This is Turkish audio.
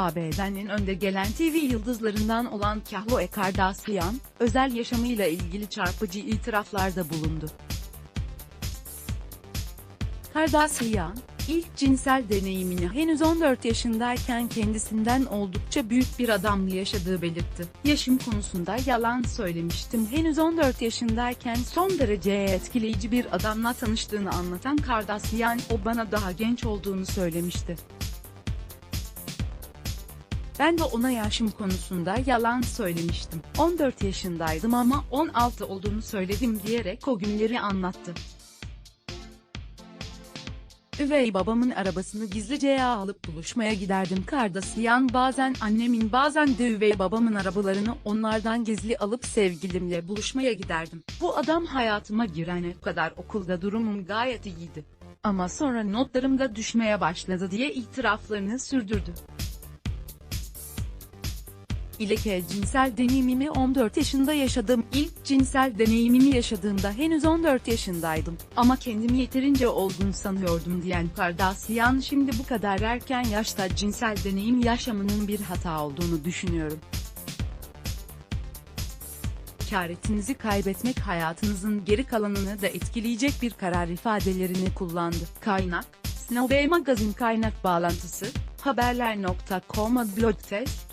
ABD'nin önde gelen TV yıldızlarından olan Khloe Kardashian, özel yaşamıyla ilgili çarpıcı itiraflarda bulundu. Kardashian, ilk cinsel deneyimini henüz 14 yaşındayken kendisinden oldukça büyük bir adamla yaşadığı belirtti. Yaşım konusunda yalan söylemiştim. Henüz 14 yaşındayken son derece etkileyici bir adamla tanıştığını anlatan Kardashian, o bana daha genç olduğunu söylemişti. Ben de ona yaşım konusunda yalan söylemiştim. 14 yaşındaydım ama 16 olduğunu söyledim diyerek o günleri anlattı. Üvey babamın arabasını gizlice alıp buluşmaya giderdim Kardashian bazen annemin bazen de üvey babamın arabalarını onlardan gizli alıp sevgilimle buluşmaya giderdim. Bu adam hayatıma girene kadar okulda durumum gayet iyiydi. Ama sonra notlarım da düşmeye başladı diye itiraflarını sürdürdü. İleke cinsel deneyimimi 14 yaşında yaşadım. İlk cinsel deneyimimi yaşadığımda henüz 14 yaşındaydım. Ama kendimi yeterince olgun sanıyordum diyen Kardashian şimdi bu kadar erken yaşta cinsel deneyim yaşamının bir hata olduğunu düşünüyorum. Keharetinizi kaybetmek hayatınızın geri kalanını da etkileyecek bir karar ifadelerini kullandı. Kaynak, Snow Magazine kaynak bağlantısı, haberler.com blog test.